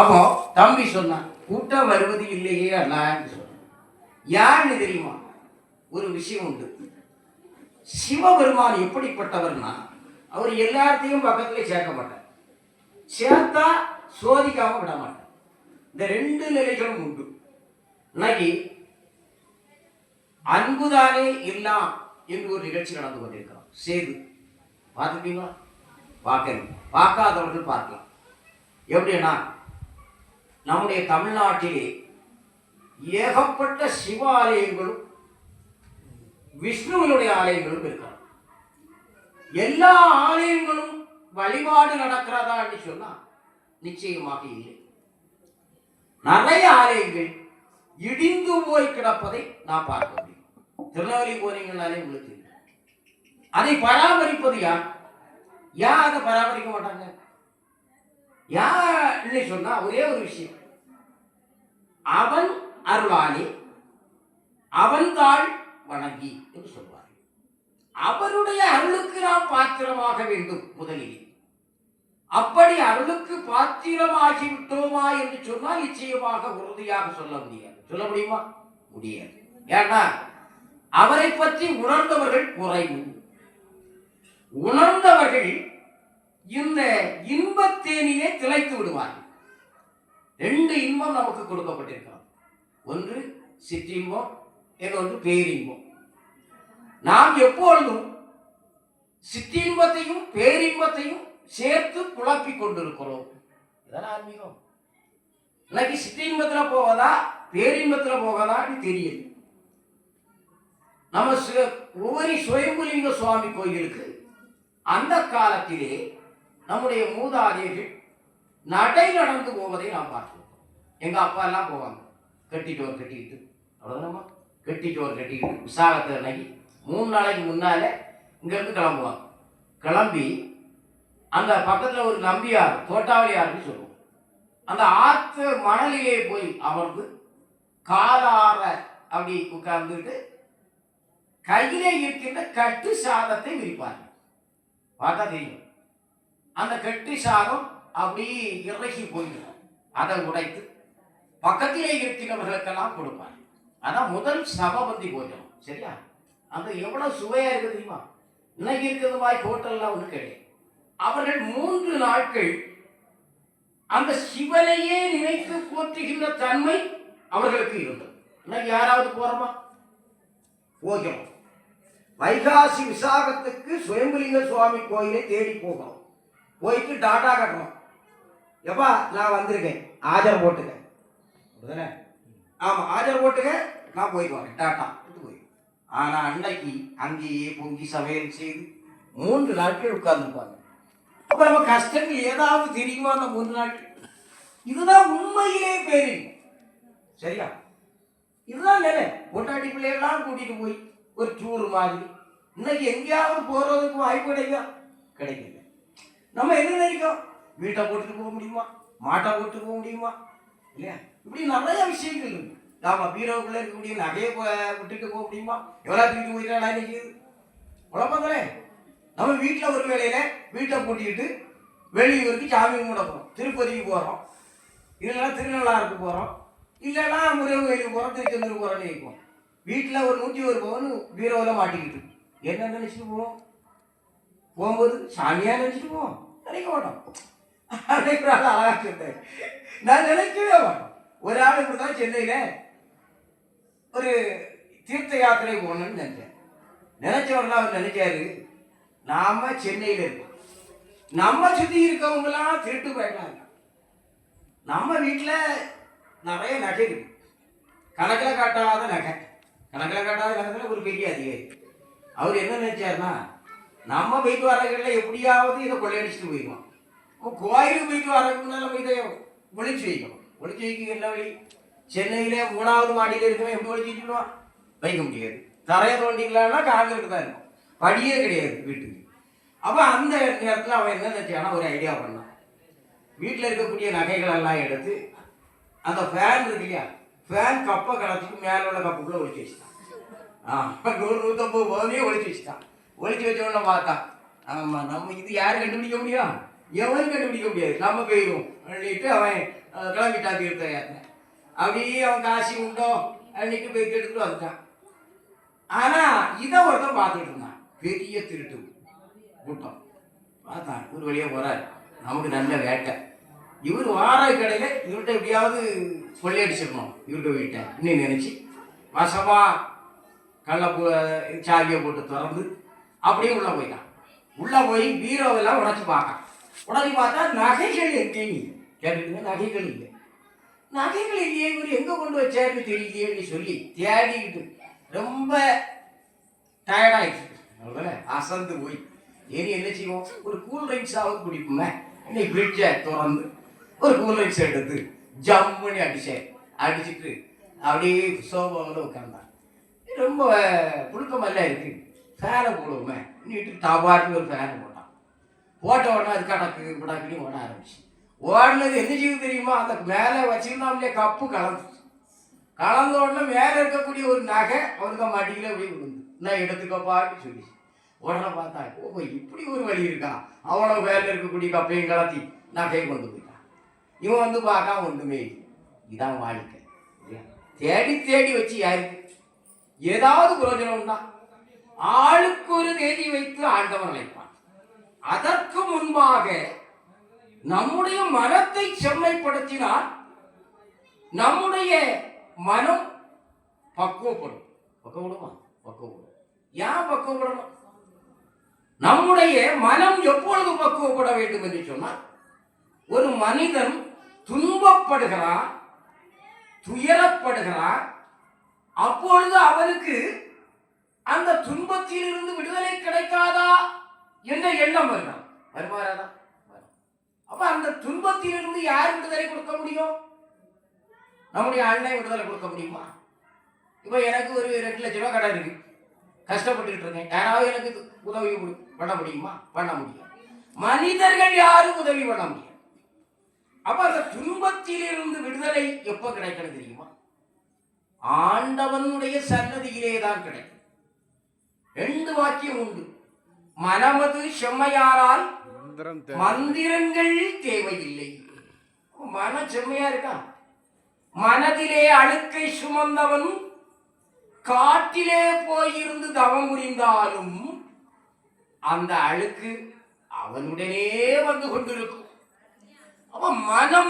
அப்போ தம்பி சொன்னான் கூட்டம் வருவது இல்லையே அண்ணான்னு சொன்னான். யாருன்னு தெரியுமா? ஒரு விஷயம் உண்டு. சிவபெருமான் எப்படிப்பட்டவர்னா அவர் எல்லாத்தையும் பக்கத்துல சேர்க்க மாட்டார். சேர்த்தா சோதிக்காம விட மாட்டார். இந்த ரெண்டு நிலைகளும் உண்டு. இன்னைக்கு அன்புதானே இல்லாம் என்று ஒரு நிகழ்ச்சி நடந்து கொண்டிருக்கிறோம். சேது பார்த்துட்டீங்களா பார்க்கணும் பார்க்காதவர்கள் பார்க்கலாம். எப்படின்னா நம்முடைய தமிழ்நாட்டிலே ஏகப்பட்ட சிவ ஆலயங்களும் விஷ்ணுவினுடைய ஆலயங்களும் இருக்கிறது. எல்லா ஆலயங்களும் வழிபாடு நடக்கிறதான்னு சொன்னா நிச்சயமாக இல்லை. நிறைய ஆலயங்கள் இடிந்து போய் கிடப்பதை நான் பார்க்க முடியும். திருநெல்வேலி போனீங்கன்னாலே உங்களுக்கு அதை பராமரிப்பது யார்? யார் அதை பராமரிக்க மாட்டாங்க? யார் சொன்னால் சொன்னா ஒரே ஒரு விஷயம். அவன் அருளாளி அவன்தாள் வணங்கி என்று சொல்வார் அவருடைய அருளுக்கு நாம் பாத்திரமாக வேண்டும் முதலில். அப்படி அருளுக்கு பாத்திரமாகி விட்டோமா என்று சொன்னால் நிச்சயமாக உறுதியாக சொல்ல முடியாது. சொல்ல முடியுமா? முடியாது. ஏன்னா அவரை பற்றி உணர்ந்தவர்கள் குறைவு. உணர்ந்தவர்கள் இந்த இன்பத்தேனிலே திளைத்து விடுவார்கள் ரெண்டு இன்பம் நமக்கு கொடுக்கப்பட்டிருக்கிறது. ஒன்று சிற்றின்பம் இன்னொன்று பேரின்பம். நாம் எப்பொழுதும் சிற்றின்பத்தையும் பேரின்பத்தையும் சேர்த்து குழப்பிக் கொண்டிருக்கிறோம். இதெல்லாம் ஆன்மீகம். இன்னைக்கு சிற்றின்பத்துல போவதா பேரின்பத்தில் போவதான்னு தெரியல. நம்ம சு- ஒவ்வொரு சுயம்புலிங்க சுவாமி கோயிலுக்கு அந்த காலத்திலே நம்முடைய மூதாதையர்கள் நடை நடந்து போவதை நாம் பார்த்துருக்கோம் எங்கள் அப்பா எல்லாம் போவாங்க. கட்டிட்டு ஒரு கட்டிக்கிட்டு. அவ்வளோதானம்மா கட்டிட்டு ஒரு கட்டிக்கிட்டு. விசாகத்தை அன்னைக்கு மூணு நாளைக்கு முன்னாலே இங்கேருந்து கிளம்புவாங்க. கிளம்பி அந்த பக்கத்தில் ஒரு நம்பியார் தோட்டாவளியார்னு சொல்லுவோம் அந்த ஆற்று மணலிலே போய் அமர்ந்து காலார அப்படி உட்கார்ந்துட்டு கையிலே இருக்கின்ற கட்டு சாதத்தை விரிப்பார்கள். பார்த்தா தெரியும். அந்த கெட்டி சாதம் அப்படி இறகி போயிடும். அதை உடைத்து பக்கத்திலே இருக்கிறவர்களுக்கெல்லாம் கொடுப்பார். அதான் முதல் சபபந்தி போஜனம் சரியா? அந்த எவ்வளோ சுவையாக இருக்குது தெரியுமா? இன்னைக்கு இருக்கிறது வாய் ஹோட்டல்லாம் ஒன்று கிடையாது. அவர்கள் மூன்று நாட்கள் அந்த சிவனையே நினைத்து போற்றுகின்ற தன்மை அவர்களுக்கு இருந்தது. இன்னைக்கு யாராவது போகிறோமா போகிறோம் வைகாசி விசாகத்துக்கு சுயம்புலிங்க சுவாமி கோயிலை தேடி போகிறோம் போயிட்டு டாட்டா கட்டணும். எப்பா நான் வந்திருக்கேன். ஆஜர் போட்டுக்க. அப்படிதானே? ஆமாம் ஆஜர் போட்டுக்க நான் போயிட்டு வரேன். டாட்டா விட்டு போய் ஆனால் அன்னைக்கு அங்கேயே பொங்கி சமையல் செய்து மூன்று நாட்கள் உட்கார்ந்துருப்பாங்க. அப்போ நம்ம கஷ்டங்கள் ஏதாவது தெரியுமா அந்த மூன்று நாட்கள்? இதுதான் உண்மையிலே பேரு. சரியா? இதுதான் நிலை. பொட்டாட்டி பிள்ளையெல்லாம் கூட்டிகிட்டு போய் ஒரு டூர் மாதிரி. இன்னைக்கு எங்கேயாவது போகிறதுக்கு வாய்ப்பு கிடைக்கா? கிடைக்கல. நம்ம என்ன நினைக்கிறோம்? வீட்டை போட்டுட்டு போக முடியுமா? மாட்டை போட்டு போக முடியுமா? இல்லையா? இப்படி நிறைய விஷயங்கள் இருக்கு. ஆமா பீரோவுக்குள்ள இருக்கக்கூடிய நகையை போ- விட்டுட்டு போக முடியுமா? எவ்வளோ தூக்கிட்டு போயிட்டாடா இன்னைக்கு? குழப்பம் தானே? நம்ம வீட்டில் ஒரு வேலையில வீட்டை பூட்டிக்கிட்டு வெளியூருக்கு சாமி கும்பிட போகிறோம் திருப்பதிக்கு போகிறோம் இல்லைன்னா திருநள்ளாருக்கு போகிறோம் இல்லைன்னா முருகன் கோயிலுக்கு போகிறோம் திருச்செந்தூர் போகிறோன்னு இருக்கும் வீட்டில் ஒரு நூற்றி ஒரு பவுன் பீரோவில் மாட்டிக்கிட்டு. என்ன நினச்சிட்டு போவோம்? போகும்போது சாமியாக நினச்சிட்டு போவோம் நினைக்க மாட்டோம் அன்னைக்கு ஆள் அழகாக சொன்னார் நான் நினைக்கவே மாட்டோம் ஒரு ஆள் இப்படி தான் சென்னையில் ஒரு தீர்த்த யாத்திரை போகணும்னு நினச்சேன். நினச்சவரெல்லாம் அவர் நினைச்சாரு நாம சென்னையில் இருக்கோம். நம்ம சுற்றி இருக்கவங்களாம் திருட்டு போயிட்டாங்க நம்ம வீட்டில் நிறைய நகை இருக்கு. கணக்கில் காட்டாத நகை. கணக்கில் காட்டாத நகையில் ஒரு பெரிய அதிகாரி. அவர் என்ன நினைச்சாருன்னா நம்ம போயிட்டு வரங்களில் எப்படியாவது இதை கொள்ளையடிச்சிட்டு போயிடுவோம். இப்போ கோயிலுக்கு போயிட்டு வரதுனால நம்ம இதை ஒழிச்சு வைக்கணும். ஒழிச்சு வைக்க என்ன வழி? சென்னையிலே மூணாவது மாடியில் இருக்கவன் எப்படி ஒழிச்சு வச்சுக்கணும் வைக்க முடியாது. தரையை தோண்டிக்கலாம்னா காங்கிரட்டு தான் இருக்கும். படியே கிடையாது வீட்டுக்கு. அப்போ அந்த நேரத்தில் அவன் என்ன நினச்சானா? ஒரு ஐடியா பண்ணான். வீட்டில் இருக்கக்கூடிய நகைகளெல்லாம் எடுத்து அந்த ஃபேன் இருக்கு இல்லையா? ஃபேன் கப்பை கலத்துக்கு மேலே உள்ள கப்புக்குள்ளே ஒழிச்சு வச்சுட்டான். ஆ நூறு நூற்றம்பது போதையே ஒழிச்சு வச்சுட்டான். ஒழிச்சு வச்சவன பார்த்தான் ஆமாம் நம்ம இது யார் கண்டுபிடிக்க முடியும்? எவரும் கண்டுபிடிக்க முடியாது? நம்ம போயிடும் அள்ளிட்டு அவன் அஹ், கிளம்பிட்டான் தீர்த்த யாத்திரை அப்படியே அவன் காசி உண்டோ அன்னைக்கு போய் எடுத்துட்டு வந்துட்டான். ஆனால் இதை ஒருத்தன் பார்த்துட்டு இருந்தான். பெரிய திருட்டு கூட்டம். பார்த்தான் ஒரு வழியாக போகிறாரு நமக்கு நல்ல வேட்டை. இவர் வார கடையில் இவர்கிட்ட எப்படியாவது கொள்ளையடிச்சிடணும் இவர்கிட்ட வீட்டை இன்னும் நினச்சி வசமாக கள்ள சாவியை போட்டு திறந்து அப்படியே உள்ளே போயிட்டான் உள்ளே போய் பீரோவெல்லாம் உடச்சி பார்க்கான் உடச்சி பார்த்தா நகைகள் எங்கேயும் கேட்டுட்டுங்க நகைகள் இல்லை. நகைகள் இல்லையே இவர் எங்கே கொண்டு வச்சாருன்னு தெரியலையேன்னு சொல்லி தேடிக்கிட்டு ரொம்ப டயர்டாகிடுச்சு அசந்து போய். ஏறி என்ன செய்வோம்? ஒரு கூல் ட்ரிங்க்ஸ் ஆகுது குடிப்போமே. இன்னைக்கு ஃப்ரிட்ஜை திறந்து ஒரு கூல் ட்ரிங்க்ஸ் எடுத்து ஜம்முன்னு அடிச்சேன் அடிச்சுட்டு அப்படியே சோபாவில் உட்காந்தான் ரொம்ப புழுக்கமெல்லாம் இருக்குது ஃபேனை போடுவோமே. நீட்டு டபார்னு ஒரு ஃபேனை போட்டான். போட்ட உடனே அது கடக்கு குடாக்குன்னு ஓட ஆரம்பிச்சு. ஓடினது என்ன செய்யுது தெரியுமா? அந்த மேலே வச்சிருந்தோம்லையே கப்பு கலந்து கலந்த உடனே மேலே இருக்கக்கூடிய ஒரு நகை அவனுக்கு மடியில் அப்படியே விழுந்து நான் எடுத்துக்கப்பான்னு சொல்லி உடனே பார்த்தா ஓ இப்படி ஒரு வழி இருக்கா? அவ்வளோ மேலே இருக்கக்கூடிய கப்பையும் கலத்தி நகையை கொண்டு போயிட்டான். இவன் வந்து பார்க்க ஒன்றுமே இல்லை. இதான் வாழ்க்கை. தேடி தேடி வச்சு யாருக்கு? ஏதாவது பிரயோஜனம் தான் ஆளுக்கு ஒரு தேதி வைத்து ஆண்டவன் அழைப்பான் அதற்கு முன்பாக நம்முடைய மனத்தை செம்மைப்படுத்தினால் நம்முடைய மனம் பக்குவப்படும். பக்குவப்படுமா? பக்குவப்படும். ஏன் பக்குவப்படணும்? நம்முடைய மனம் எப்பொழுது பக்குவப்பட வேண்டும் என்று சொன்னால் ஒரு மனிதன் துன்பப்படுகிறான் துயரப்படுகிறான் அப்பொழுது அவனுக்கு அந்த துன்பத்திலிருந்து விடுதலை கிடைக்காதா என்ற எண்ணம் வருகிறான் வருமாறாதா? அப்ப அந்த துன்பத்திலிருந்து யார் விடுதலை கொடுக்க முடியும்? நம்முடைய அண்ணன் விடுதலை கொடுக்க முடியுமா? இப்போ எனக்கு ஒரு ரெண்டு லட்ச ரூபா கடை இருக்கு. கஷ்டப்பட்டுக்கிட்டு இருக்கேன். யாராவது எனக்கு உதவி கொடு- பண்ண முடியுமா? பண்ண முடியும் மனிதர்கள் யாரும் உதவி பண்ண முடியும் அப்ப அந்த துன்பத்திலிருந்து விடுதலை எப்போ கிடைக்கணும் தெரியுமா? ஆண்டவனுடைய சன்னதியிலே தான் கிடைக்கும். ரெண்டு வாக்கியம் உண்டு. மனமது செம்மையாரால் மந்திரங்கள் தேவையில்லை. மன செம்மையா இருக்கா? மனதிலே அழுக்கை சுமந்தவன் காட்டிலே போயிருந்து தவம் புரிந்தாலும் அந்த அழுக்கு அவனுடனே வந்து கொண்டிருக்கும். அப்ப மனம்